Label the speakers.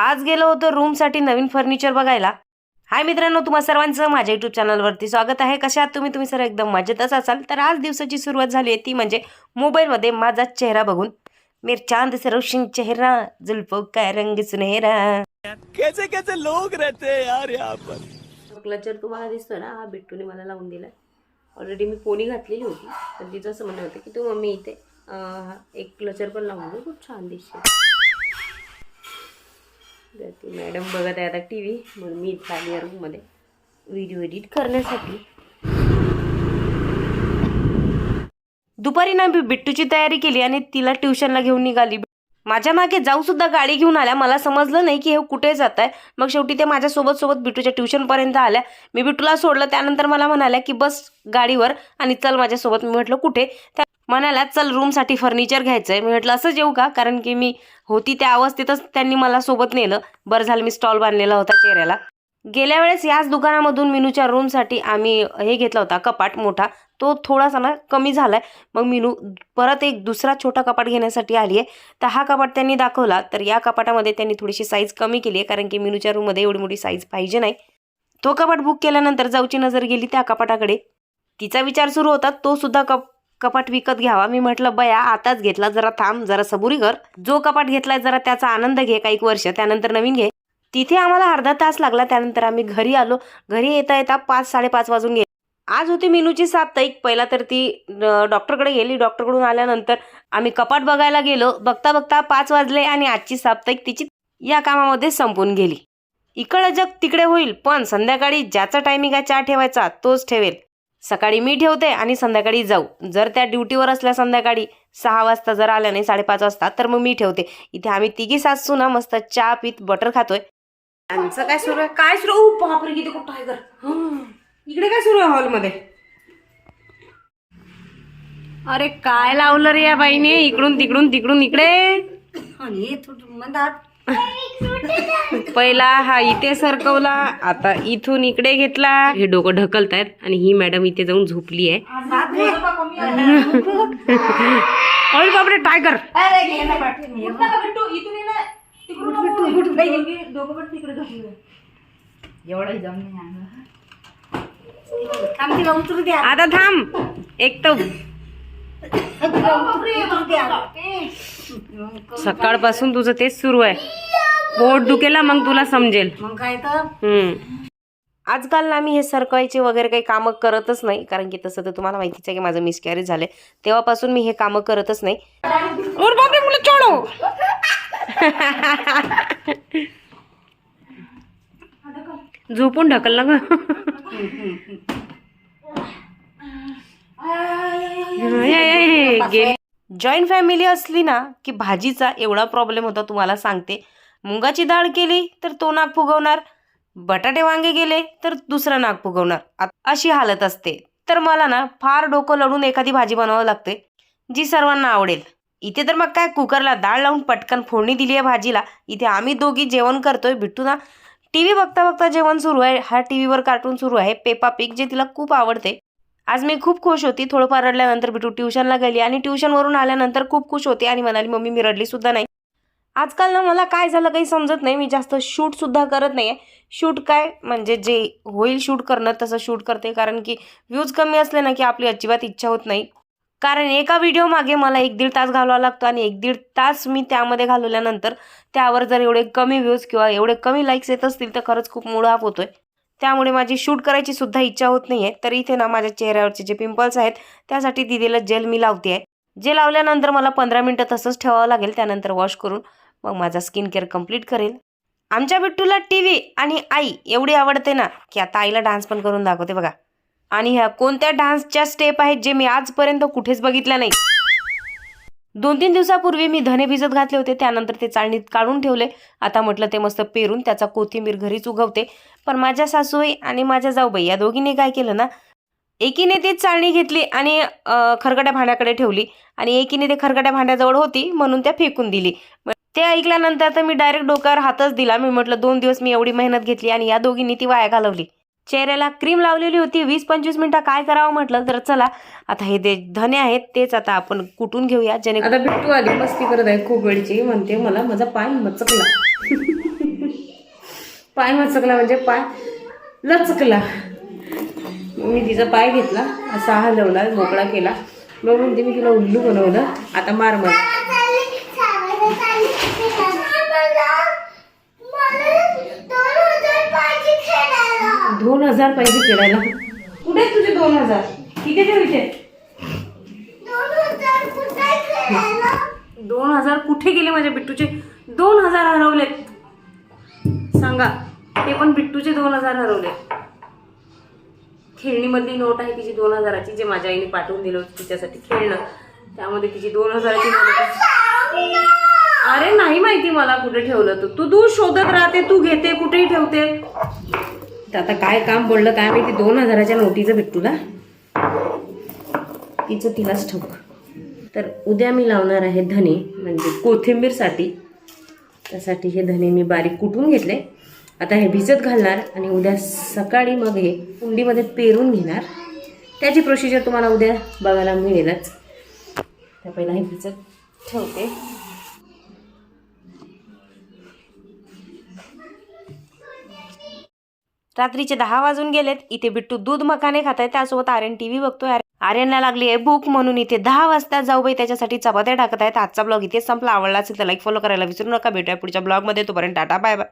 Speaker 1: आज गेलो होतो रूमसाठी नवीन फर्निचर बघायला. हाय मित्रांनो तुम्हा सर्वांचं माझ्या युट्यूब चॅनलवरती स्वागत आहे. कशा आहात तुम्ही? तुम्ही सर एकदम मजेतच असाल. तर आज दिवसाची सुरुवात झाली आहे ती म्हणजे मोबाईलमध्ये माझा चेहरा बघून. मेर चांद से रोशन चेहरा जुल्फो का रंग सुनहरा.
Speaker 2: कैसे कैसे लोग रहते हैं यार यहाँ पर?
Speaker 1: क्लचर तुम्हाला दिसतोय ना. हा बिट्टूने मला लावून दिला ऑलरेडी मी पोनी घातलेली होती. पण तिचं असं म्हणणं होतं की तू मम्मी इथे एक क्लचर पण लावून दे. खूप छान दिसते तर ती मॅडम बघत आहे आता टी व्ही म्हणून मी इथं आली रूममध्ये व्हिडिओ एडिट करण्यासाठी. दुपारी ना मी बिट्टूची तयारी केली आणि तिला ट्युशनला घेऊन निघाली. माझ्या मागे जाऊ सुद्धा गाडी घेऊन आल्या. मला समजलं नाही की हे कुठे जात आहे मग शेवटी ते माझ्यासोबत सोबत बिटूच्या ट्युशनपर्यंत आल्या. मी बिटूला सोडलं. त्यानंतर मला म्हणाल्या की बस गाडीवर आणि चल माझ्यासोबत. मी म्हटलं कुठे? त्या म्हणाल्या चल रूमसाठी फर्निचर घ्यायचं आहे मी म्हटलं असं जेऊ का? कारण की मी होती त्या अवस्थेतच त्यांनी मला सोबत नेलं. बरं झालं मी स्टॉल बांधलेला होता चेहऱ्याला. गेल्या वेळेस याच दुकानामधून मिनूच्या रूमसाठी आम्ही हे घेतला होता कपाट मोठा. तो थोडासा ना कमी झालाय. मग मिनू परत एक दुसरा छोटा कपाट घेण्यासाठी आली आहे तर हा कपाट त्यांनी दाखवला. तर या कपाटामध्ये त्यांनी थोडीशी साईज कमी केली आहे कारण की मिनूच्या रूममध्ये एवढी मोठी साईज पाहिजे नाही. तो कपाट बुक केल्यानंतर जाऊची नजर गेली त्या कपाटाकडे. तिचा विचार सुरू होता तो सुद्धा कप कपाट विकत घ्यावा. मी म्हटलं बया आताच घेतला. जरा थांब जरा सबुरी कर. जो कपाट घेतलाय जरा त्याचा आनंद घे. काही वर्ष त्यानंतर नवीन घे. तिथे आम्हाला अर्धा तास लागला त्यानंतर आम्ही घरी आलो. घरी येता येता पाच साडेपाच वाजून गेले. आज होती मिनूची साप्ताहिक. पहिला तर ती डॉक्टरकडे गेली. डॉक्टरकडून आल्यानंतर आम्ही कपाट बघायला गेलो. बघता बघता पाच वाजले आणि आजची साप्ताहिक तिची या कामामध्ये संपून गेली. इकडं जग तिकडे होईल पण संध्याकाळी ज्याचा टायमिंग आहे चहा ठेवायचा तोच ठेवेल. सकाळी मी ठेवते आणि संध्याकाळी जाऊ. जर त्या ड्युटीवर असल्या संध्याकाळी सहा वाजता जर आल्या नाही साडेपाच वाजता तर मग मी ठेवते. इथे आम्ही तिघी सासू ना मस्त चहा पीत बटर खातोय. त्यांचं काय सुरू आहे? काय सुरू ओ बापरे किती कुठं आहे घर? इकडे काय सुरू आहे हॉलमध्ये? अरे काय लावलं रे या बाईने? इकडून तिकडून तिकडून इकडे. पहिला हा इथे सरकवला आता इथून इकडे घेतला. हे डोकं ढकलतायत आणि ही मॅडम इथे जाऊन झोपली आहे. अरे बापरे. टायगर. आता थांब. एक तर सकाळपासून तुझं तेच सुरू आहे. पोट दुखेला मग तुला समजेल.
Speaker 3: मग काय तर?
Speaker 1: हम्म. आजकाल ना मी हे सरकवायचे वगैरे काही कामं करतच नाही कारण की तसं तर तुम्हाला माहितीच आहे की माझं मिसकॅरेज झालंय. तेव्हापासून मी हे कामं करतच नाही और बापरे मुलं चोडो झोपून ढकल ना ग जॉईंट फॅमिली असली ना की भाजीचा एवढा प्रॉब्लेम होता तुम्हाला सांगते मुगाची डाळ केली तर तो नाक फुगवणार बटाटे वांगे गेले तर दुसरं नाक फुगवणार अशी हालत असते तर मला ना फार डोकं लढून एखादी भाजी बनवावं लागते जी सर्वांना आवडेल इथे तर मग काय कुकरला डाळ लावून पटकन फोडणी दिली आहे भाजीला. इथे आम्ही दोघी जेवण करतोय. बिट्टू ना टी व्ही बघता बघता जेवण सुरू आहे. हा टी व्हीवर कार्टून सुरू आहे. पेपा पिक जे तिला खूप आवडते. आज मी खूप खुश होती. थोडंफार रडल्यानंतर बिटू ट्युशनला गेली आणि ट्युशनवरून आल्यानंतर खूप खुश होती आणि म्हणाली मम्मी मी रडली सुद्धा नाही. आजकाल ना मला काय झालं काही समजत नाही. मी जास्त शूटसुद्धा करत नाही आहे शूट काय म्हणजे जे होईल शूट करणं तसं शूट करते. कारण की व्ह्यूज कमी असले ना की आपली अजिबात इच्छा होत नाही. कारण एका व्हिडिओ मागे मला एक दीड तास घालवावा लागतो आणि एक दीड तास मी त्यामध्ये घालवल्यानंतर त्यावर जर एवढे कमी व्ह्यूज किंवा एवढे कमी लाईक्स येत असतील तर खरंच खूप मूड ऑफ होतोय. त्यामुळे माझी शूट करायची सुद्धा इच्छा होत नाही आहे तर इथे ना माझ्या चेहऱ्यावरचे जे पिंपल्स आहेत त्यासाठी दिलेलं जेल मी लावते आहे जे लावल्यानंतर मला पंधरा मिनटं तसंच ठेवावं लागेल. त्यानंतर वॉश करून मग माझा स्किन केअर कंप्लीट करेल. आमच्या बिट्टूला टी व्ही आणि आई एवढी आवडते ना की आता आईला डान्स पण करून दाखवते बघा. आणि ह्या कोणत्या डान्सच्या स्टेप आहेत जे मी आजपर्यंत कुठेच बघितल्या नाही? दोन तीन दिवसापूर्वी मी धने भिजत घातले होते त्यानंतर ते चाळणीत काढून ठेवले. आता म्हटलं ते मस्त पेरून त्याचा कोथिंबीर घरीच उगवते. पण माझ्या सासूबाई आणि माझ्या जाऊबाई या दोघींनी काय केलं ना एकीने ती चाळणी घेतली आणि खरगड्या भांड्याकडे ठेवली. आणि एकीने ते खरगड्या भांड्याजवळ होती म्हणून त्या फेकून दिली. मग ते ऐकल्यानंतर तर मी डायरेक्ट डोक्यावर हातच दिला. मी म्हटलं दोन दिवस मी एवढी मेहनत घेतली आणि या दोघींनी ती वाया घालवली. चेहऱ्याला क्रीम लावलेली होती. वीस पंचवीस मिनिटं काय करावं म्हटलं? तर चला आता हे जे धने आहेत तेच आता आपण कुटून घेऊया. जेणे आता भेटू आली मस्ती करत आहे खूप वेळची. म्हणते मला माझा पाय मचकला.
Speaker 4: पाय मचकला म्हणजे पाय लचकला. मी तिचा पाय घेतला असा हलवला मोकळा केला. मग म्हणते मी तिला उल्लू बनवलं. आता मार मार दोन हजार पाहिजे खेळायला कुठे तुझे दोन हजार? ठीक आहे इथे दोन हजार कुठे गेले माझ्या बिट्टूचे? दोन हजार हरवलेत सांगा ते पण बिट्टूचे दोन हजार हरवले. खेळणीमधली नोट आहे तिची दोन हजाराची जे माझ्या आईने पाठवून दिलं होतं तिच्यासाठी खेळणं. त्यामध्ये तिची दोन हजाराची नोट. अरे नाही माहिती मला कुठे ठेवलं तू तू तू शोधत राहते तू घेते कुठेही ठेवते. तर आता काय काम पडलं काय माहिती? दोन हजाराच्या नोटीचं बिट्टूला तिचं तिलाच ठोक तर उद्या मी लावणार आहे धने म्हणजे कोथिंबीरसाठी. त्यासाठी हे धने मी बारीक कुटून घेतले. आता हे भिजत घालणार आणि उद्या सकाळी मग हे कुंडीमध्ये पेरून घेणार. त्याची प्रोसिजर तुम्हाला उद्या बघायला मिळेलच. त्या पहिला हे भिजत ठेवते. रात्रीचे दहा वाजून गेलेत. इथे बिट्टू दूध मकाने खात आहे त्यासोबत आर्यन टीव्ही बघतोय. आर्यनला लागली आहे भूक म्हणून इथे दहा वाजता जाऊ बाई. त्याच्यासाठी चपात्या टाकत आहेत आजचा ब्लॉग इथे संपला. आवडला असेल तर लाईक फॉलो करायला विसरू नका. भेटूया पुढच्या ब्लॉगमध्ये तोपर्यंत टाटा बाय बाय